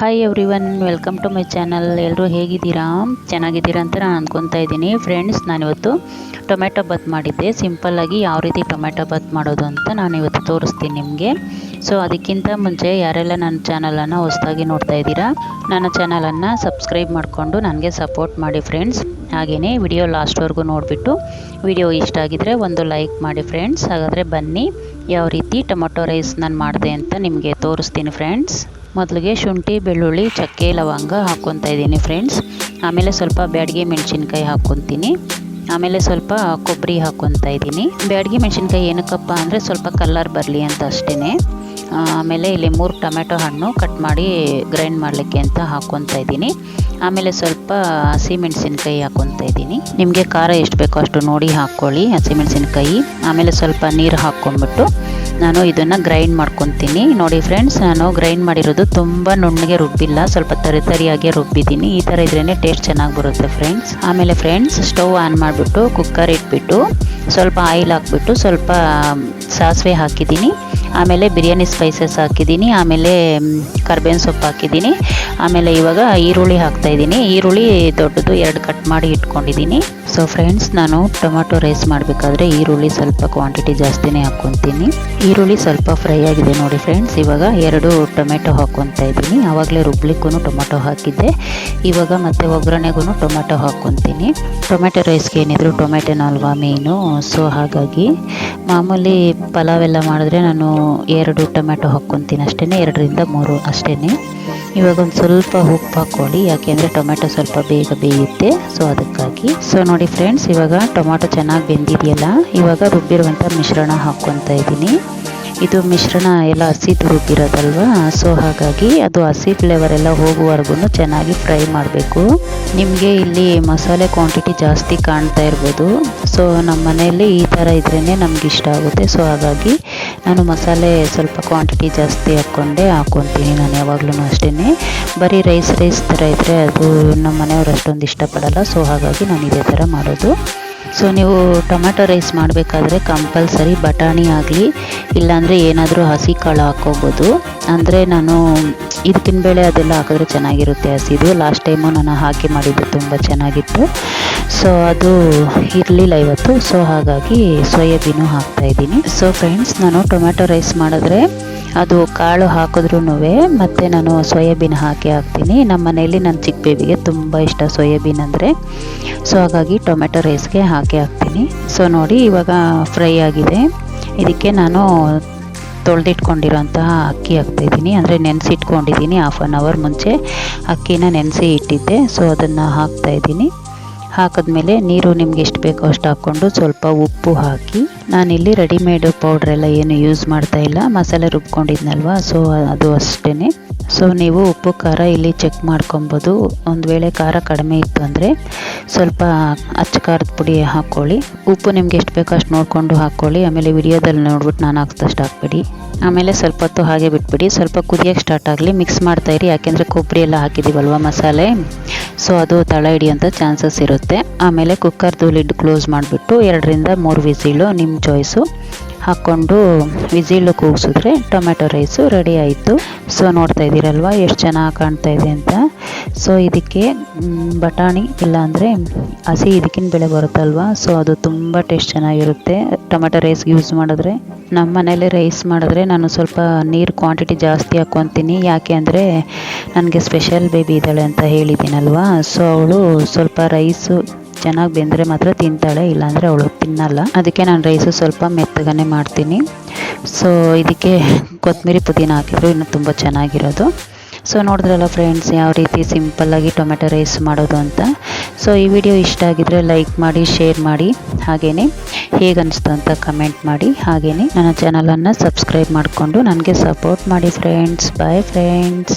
Hi everyone welcome to my channel ಎಲ್ಲರೂ ಹೇಗಿದ್ದೀರಾ? ಚೆನ್ನಾಗಿದ್ದೀರಾ ಅಂತ ನಾನು ಅಂದ್ಕೊತಾ ಇದ್ದೀನಿ. ಫ್ರೆಂಡ್ಸ್ ನಾನಿವತ್ತು ಟೊಮೆಟೊ ಬತ್ ಮಾಡಿದ್ದೆ. ಸಿಂಪಲ್ಲಾಗಿ ಯಾವ ರೀತಿ ಟೊಮೆಟೊ ಬತ್ ಮಾಡೋದು ಅಂತ ನಾನು ಇವತ್ತು ತೋರಿಸ್ತೀನಿ ನಿಮಗೆ. ಸೊ ಅದಕ್ಕಿಂತ ಮುಂಚೆ ಯಾರೆಲ್ಲ ನನ್ನ ಚಾನಲನ್ನು ಹೊಸದಾಗಿ ನೋಡ್ತಾ ಇದ್ದೀರಾ, ನನ್ನ ಚಾನಲನ್ನು ಸಬ್ಸ್ಕ್ರೈಬ್ ಮಾಡಿಕೊಂಡು ನನಗೆ ಸಪೋರ್ಟ್ ಮಾಡಿ ಫ್ರೆಂಡ್ಸ್ ಹಾಗೆಯೇ ವಿಡಿಯೋ ಲಾಸ್ಟ್ವರೆಗೂ ನೋಡಿಬಿಟ್ಟು ವಿಡಿಯೋ ಇಷ್ಟ ಆಗಿದರೆ ಒಂದು ಲೈಕ್ ಮಾಡಿ ಫ್ರೆಂಡ್ಸ್ ಹಾಗಾದರೆ ಬನ್ನಿ, ಯಾವ ರೀತಿ ಟೊಮೊಟೊ ರೈಸ್ ನಾನು ಮಾಡಿದೆ ಅಂತ ನಿಮಗೆ ತೋರಿಸ್ತೀನಿ ಫ್ರೆಂಡ್ಸ್ ಮೊದಲಿಗೆ ಶುಂಠಿ, ಬೆಳ್ಳುಳ್ಳಿ, ಚಕ್ಕೆ, ಲವಂಗ ಹಾಕ್ಕೊತಾ ಇದ್ದೀನಿ ಫ್ರೆಂಡ್ಸ್ ಆಮೇಲೆ ಸ್ವಲ್ಪ ಬ್ಯಾಡಿಗೆ ಮೆಣಸಿನ್ಕಾಯಿ ಹಾಕ್ಕೊತೀನಿ. ಆಮೇಲೆ ಸ್ವಲ್ಪ ಕೊಬ್ಬರಿ ಹಾಕ್ಕೊತಾ ಇದ್ದೀನಿ. ಬ್ಯಾಡಿಗೆ ಮೆಣಸಿನ್ಕಾಯಿ ಏನಕ್ಕಪ್ಪ ಅಂದರೆ ಸ್ವಲ್ಪ ಕಲರ್ ಬರಲಿ ಅಂತ ಅಷ್ಟೇ ಆಮೇಲೆ ಇಲ್ಲಿ ಮೂರು ಟೊಮೆಟೊ ಹಣ್ಣು ಕಟ್ ಮಾಡಿ ಗ್ರೈಂಡ್ ಮಾಡಲಿಕ್ಕೆ ಅಂತ ಹಾಕ್ಕೊತಾ ಇದ್ದೀನಿ. ಆಮೇಲೆ ಸ್ವಲ್ಪ ಹಸಿಮೆಣಸಿನ್ಕಾಯಿ ಹಾಕ್ಕೊತಾ ಇದ್ದೀನಿ. ನಿಮಗೆ ಖಾರ ಎಷ್ಟು ಬೇಕೋ ಅಷ್ಟು ನೋಡಿ ಹಾಕ್ಕೊಳ್ಳಿ ಹಸಿಮೆಣಸಿನ್ಕಾಯಿ ಆಮೇಲೆ ಸ್ವಲ್ಪ ನೀರು ಹಾಕ್ಕೊಂಬಿಟ್ಟು ನಾನು ಇದನ್ನು ಗ್ರೈಂಡ್ ಮಾಡ್ಕೊತೀನಿ. ನೋಡಿ ಫ್ರೆಂಡ್ಸ್ ನಾನು ಗ್ರೈಂಡ್ ಮಾಡಿರೋದು ತುಂಬ ನುಣ್ಣಗೆ ರುಬ್ಬಿಲ್ಲ, ಸ್ವಲ್ಪ ತರಿ ತರಿಯಾಗಿ ರುಬ್ಬಿದ್ದೀನಿ. ಈ ಥರ ಇದ್ರೇ ಟೇಸ್ಟ್ ಚೆನ್ನಾಗಿ ಬರುತ್ತೆ ಫ್ರೆಂಡ್ಸ್ ಆಮೇಲೆ ಫ್ರೆಂಡ್ಸ್ ಸ್ಟವ್ ಆನ್ ಮಾಡಿಬಿಟ್ಟು ಕುಕ್ಕರ್ ಇಟ್ಬಿಟ್ಟು, ಸ್ವಲ್ಪ ಆಯಿಲ್ ಹಾಕ್ಬಿಟ್ಟು, ಸ್ವಲ್ಪ ಸಾಸಿವೆ ಹಾಕಿದ್ದೀನಿ. ಆಮೇಲೆ ಬಿರಿಯಾನಿ ಸ್ಪೈಸಸ್ ಹಾಕಿದ್ದೀನಿ, ಆಮೇಲೆ ಕರ್ಬೇವಿನ ಸೊಪ್ಪು ಹಾಕಿದ್ದೀನಿ, ಆಮೇಲೆ ಇವಾಗ ಈರುಳ್ಳಿ ಹಾಕ್ತಾಯಿದ್ದೀನಿ ಈರುಳ್ಳಿ ದೊಡ್ಡದು ಎರಡು ಕಟ್ ಮಾಡಿ ಇಟ್ಕೊಂಡಿದ್ದೀನಿ. ಸೊ ಫ್ರೆಂಡ್ಸ್ ನಾನು ಟೊಮೆಟೊ ರೈಸ್ ಮಾಡಬೇಕಾದ್ರೆ ಈರುಳ್ಳಿ ಸ್ವಲ್ಪ ಕ್ವಾಂಟಿಟಿ ಜಾಸ್ತಿನೇ ಹಾಕ್ಕೊತೀನಿ. ಈರುಳ್ಳಿ ಸ್ವಲ್ಪ ಫ್ರೈ ಆಗಿದೆ ನೋಡಿ ಫ್ರೆಂಡ್ಸ್ ಇವಾಗ ಎರಡು ಟೊಮೆಟೊ ಹಾಕ್ಕೊತಾ ಇದ್ದೀನಿ. ಆವಾಗಲೇ ರುಬ್ಲಿಕ್ಕೂ ಟೊಮೆಟೊ ಹಾಕಿದ್ದೆ. ಇವಾಗ ಮತ್ತೆ ಒಗ್ಗರಣೆಗೂ ಟೊಮೆಟೊ ಹಾಕ್ಕೊತೀನಿ. ಟೊಮೆಟೊ ರೈಸ್ಗೆ ಏನಿದ್ರು ಟೊಮೆಟೊನ ಅಲ್ವಾ ಮೇನು ಸೊ ಹಾಗಾಗಿ ಮಾಮೂಲಿ ಪಲಾವ್ ಎಲ್ಲ ಮಾಡಿದ್ರೆ ನಾನು ಎರಡು ಟೊಮ್ಯಾಟೊ ಹಾಕ್ಕೊತೀನಿ ಅಷ್ಟೇ ಎರಡರಿಂದ ಮೂರು ಅಷ್ಟೇ ಇವಾಗ ಒಂದು ಸ್ವಲ್ಪ ಉಪ್ಪು ಹಾಕ್ಕೊಳ್ಳಿ, ಯಾಕೆಂದರೆ ಟೊಮ್ಯಾಟೊ ಸ್ವಲ್ಪ ಬೇಗ ಬೇಯುತ್ತೆ ಸೊ ಅದಕ್ಕಾಗಿ. ಸೊ ನೋಡಿ ಫ್ರೆಂಡ್ಸ್ ಇವಾಗ ಟೊಮ್ಯಾಟೊ ಚೆನ್ನಾಗಿ ಬೆಂದಿದೆಯಲ್ಲ, ಇವಾಗ ರುಬ್ಬಿರುವಂಥ ಮಿಶ್ರಣ ಹಾಕ್ಕೊತಾ ಇದ್ದೀನಿ. ಇದು ಮಿಶ್ರಣ ಎಲ್ಲ ಹಸಿ ತುರುಗಿರೋದಲ್ವ ಸೊ ಹಾಗಾಗಿ ಅದು ಹಸಿ ಫ್ಲೇವರ್ ಎಲ್ಲ ಹೋಗುವವರೆಗೂ ಚೆನ್ನಾಗಿ ಫ್ರೈ ಮಾಡಬೇಕು. ನಿಮಗೆ ಇಲ್ಲಿ ಮಸಾಲೆ ಕ್ವಾಂಟಿಟಿ ಜಾಸ್ತಿ ಕಾಣ್ತಾ ಇರ್ಬೋದು. ಸೊ ನಮ್ಮ ಮನೆಯಲ್ಲಿ ಈ ಥರ ಇದ್ರೇ ನಮ್ಗೆ ಇಷ್ಟ ಆಗುತ್ತೆ. ಸೊ ಹಾಗಾಗಿ ನಾನು ಮಸಾಲೆ ಸ್ವಲ್ಪ ಕ್ವಾಂಟಿಟಿ ಜಾಸ್ತಿ ಹಾಕ್ಕೊಂಡೆ ಹಾಕ್ಕೊತೀನಿ ನಾನು ಯಾವಾಗಲೂ ಅಷ್ಟೇ ಬರೀ ರೈಸ್ ರೈಸ್ ಥರ ಇದ್ದರೆ ಅದು ನಮ್ಮ ಮನೆಯವ್ರು ಅಷ್ಟೊಂದು ಇಷ್ಟಪಡಲ್ಲ. ಸೊ ಹಾಗಾಗಿ ನಾನು ಇದೇ ಥರ ಮಾಡೋದು. ಸೊ ನೀವು ಟೊಮೆಟೊ ರೈಸ್ ಮಾಡಬೇಕಾದ್ರೆ ಕಂಪಲ್ಸರಿ ಬಟಾಣಿ ಆಗಲಿ, ಇಲ್ಲಾಂದರೆ ಏನಾದರೂ ಹಸಿ ಕಾಳು ಹಾಕ್ಕೋಬೋದು. ಅಂದರೆ ನಾನು ಇದಕ್ಕಿನ ಬೇಳೆ ಅದೆಲ್ಲ ಹಾಕಿದ್ರೆ ಚೆನ್ನಾಗಿರುತ್ತೆ ಹಸಿದು. ಲಾಸ್ಟ್ ಟೈಮು ನಾನು ಹಾಕಿ ಮಾಡಿದ್ದು ತುಂಬ ಚೆನ್ನಾಗಿತ್ತು. ಸೊ ಅದು ಇರಲಿಲ್ಲ ಇವತ್ತು. ಸೊ ಹಾಗಾಗಿ ಸೋಯಾಬೀನು ಹಾಕ್ತಾಯಿದ್ದೀನಿ ಸೊ ಫ್ರೆಂಡ್ಸ್ ನಾನು ಟೊಮೆಟೊ ರೈಸ್ ಮಾಡಿದ್ರೆ ಅದು ಕಾಳು ಹಾಕಿದ್ರೂ ಮತ್ತು ನಾನು ಸೋಯಾಬೀನ್ ಹಾಕಿ ಹಾಕ್ತೀನಿ. ನಮ್ಮ ಮನೆಯಲ್ಲಿ ನನ್ನ ಚಿಕ್ಕ ಬೇಬಿಗೆ ತುಂಬ ಇಷ್ಟ ಸೋಯಾಬೀನ್ ಅಂದರೆ. ಸೊ ಹಾಗಾಗಿ ಟೊಮೆಟೊ ರೈಸ್ಗೆ ಹಾಕಿ ಹಾಕ್ತೀನಿ. ಸೊ ನೋಡಿ ಇವಾಗ ಫ್ರೈ ಆಗಿದೆ. ಇದಕ್ಕೆ ನಾನು ತೊಳೆದಿಟ್ಕೊಂಡಿರೋಂತಹ ಅಕ್ಕಿ ಹಾಕ್ತಾಯಿದ್ದೀನಿ ಅಂದರೆ ನೆನೆಸಿಟ್ಕೊಂಡಿದ್ದೀನಿ ಹಾಫ್ ಆನ್ ಅವರ್ ಮುಂಚೆ. ಅಕ್ಕಿನ ನೆನೆಸಿ ಇಟ್ಟಿದ್ದೆ. ಸೊ ಅದನ್ನು ಹಾಕ್ತಾಯಿದ್ದೀನಿ ಹಾಕಿದ್ಮೇಲೆ ನೀರು ನಿಮ್ಗೆ ಎಷ್ಟು ಬೇಕೋ ಅಷ್ಟು ಹಾಕ್ಕೊಂಡು ಸ್ವಲ್ಪ ಉಪ್ಪು ಹಾಕಿ. ನಾನಿಲ್ಲಿ ರೆಡಿಮೇಡ್ ಪೌಡ್ರೆಲ್ಲ ಏನು ಯೂಸ್ ಮಾಡ್ತಾ ಇಲ್ಲ. ಮಸಾಲೆ ರುಬ್ಕೊಂಡಿದ್ನಲ್ವ? ಸೊ ಅದು ಅಷ್ಟೇ ಸೊ ನೀವು ಉಪ್ಪು, ಖಾರ ಇಲ್ಲಿ ಚೆಕ್ ಮಾಡ್ಕೊಬೋದು. ಒಂದು ವೇಳೆ ಖಾರ ಕಡಿಮೆ ಇತ್ತು ಅಂದರೆ ಸ್ವಲ್ಪ ಅಚ್ಚ ಖಾರದ ಪುಡಿ ಹಾಕ್ಕೊಳ್ಳಿ ಉಪ್ಪು ನಿಮ್ಗೆ ಎಷ್ಟು ಬೇಕೋ ಅಷ್ಟು ನೋಡಿಕೊಂಡು ಹಾಕ್ಕೊಳ್ಳಿ ಆಮೇಲೆ ವಿಡಿಯೋದಲ್ಲಿ ನೋಡ್ಬಿಟ್ಟು ನಾನು ಹಾಕ್ದಷ್ಟು ಹಾಕ್ಬಿಡಿ. ಆಮೇಲೆ ಸ್ವಲ್ಪ ಹೊತ್ತು ಹಾಗೆ ಬಿಟ್ಬಿಡಿ. ಸ್ವಲ್ಪ ಕುದಿಯೋಕ್ಕೆ ಸ್ಟಾರ್ಟ್ ಆಗಲಿ. ಮಿಕ್ಸ್ ಇರಿ. ಯಾಕೆಂದರೆ ಕೊಬ್ಬರಿ ಎಲ್ಲ ಹಾಕಿದ್ದೀವಲ್ವ ಮಸಾಲೆ? ಸೊ ಅದು ತಳ ಹಿಡಿಯೋಂಥ ಚಾನ್ಸಸ್ ಇರುತ್ತೆ. ಆಮೇಲೆ ಕುಕ್ಕರ್ದು ಲಿಡ್ ಕ್ಲೋಸ್ ಮಾಡಿಬಿಟ್ಟು ಎರಡರಿಂದ ಮೂರು ವಿಸಿಲು ನಿಮ್ಮ ಚಾಯ್ಸು ಹಾಕ್ಕೊಂಡು ವಿಜಿಲು ಕೂಗಿಸಿದ್ರೆ ಟೊಮೆಟೊ ರೈಸು ರೆಡಿ ಆಯಿತು. ಸೊ ನೋಡ್ತಾ ಇದ್ದೀರಲ್ವ ಎಷ್ಟು ಚೆನ್ನಾಗಿ ಕಾಣ್ತಾ ಇದೆ ಅಂತ. ಸೊ ಇದಕ್ಕೆ ಬಟಾಣಿ ಇಲ್ಲಾಂದರೆ ಹಸಿ ಇದಕ್ಕಿನ ಬೆಳೆ ಬರುತ್ತಲ್ವ? ಸೊ ಅದು ತುಂಬ ಟೇಸ್ಟ್ ಚೆನ್ನಾಗಿರುತ್ತೆ. ಟೊಮೆಟೊ ರೈಸ್ ಯೂಸ್ ಮಾಡಿದ್ರೆ ನಮ್ಮ ಮನೇಲಿ ರೈಸ್ ಮಾಡಿದ್ರೆ ನಾನು ಸ್ವಲ್ಪ ನೀರು ಕ್ವಾಂಟಿಟಿ ಜಾಸ್ತಿ ಹಾಕ್ಕೊತೀನಿ. ಯಾಕೆ ಅಂದರೆ ನನಗೆ ಸ್ಪೆಷಲ್ ಬೇಬಿ ಇದ್ದಾಳೆ ಅಂತ ಹೇಳಿದ್ದೀನಲ್ವ? ಸೊ ಅವಳು ಸ್ವಲ್ಪ ರೈಸು ಚೆನ್ನಾಗಿ ಬೆಂದರೆ ಮಾತ್ರ ತಿಂತಾಳೆ, ಇಲ್ಲಾಂದರೆ ಅವಳು ತಿನ್ನಲ್ಲ. ಅದಕ್ಕೆ ನಾನು ರೈಸು ಸ್ವಲ್ಪ ಮೆತ್ತಗನೆ ಮಾಡ್ತೀನಿ. ಸೊ ಇದಕ್ಕೆ ಕೊತ್ತಂಬರಿ ಪುದೀನ ಹಾಕಿದ್ರು ಇನ್ನೂ ತುಂಬ ಚೆನ್ನಾಗಿರೋದು. ಸೊ ನೋಡಿದ್ರಲ್ಲ ಫ್ರೆಂಡ್ಸ್ ಯಾವ ರೀತಿ ಸಿಂಪಲ್ಲಾಗಿ ಟೊಮೆಟೊ ರೈಸ್ ಮಾಡೋದು ಅಂತ. ಸೊ ಈ ವಿಡಿಯೋ ಇಷ್ಟ ಆಗಿದ್ರೆ ಲೈಕ್ ಮಾಡಿ ಶೇರ್ ಮಾಡಿ ಹಾಗೆಯೇ ಹೇಗೆ ಅನಿಸ್ತು ಅಂತ ಕಮೆಂಟ್ ಮಾಡಿ ಹಾಗೇ ನನ್ನ ಚಾನಲನ್ನು ಸಬ್ಸ್ಕ್ರೈಬ್ ಮಾಡಿಕೊಂಡು ನನಗೆ ಸಪೋರ್ಟ್ ಮಾಡಿ ಫ್ರೆಂಡ್ಸ್ ಬಾಯ್ ಫ್ರೆಂಡ್ಸ್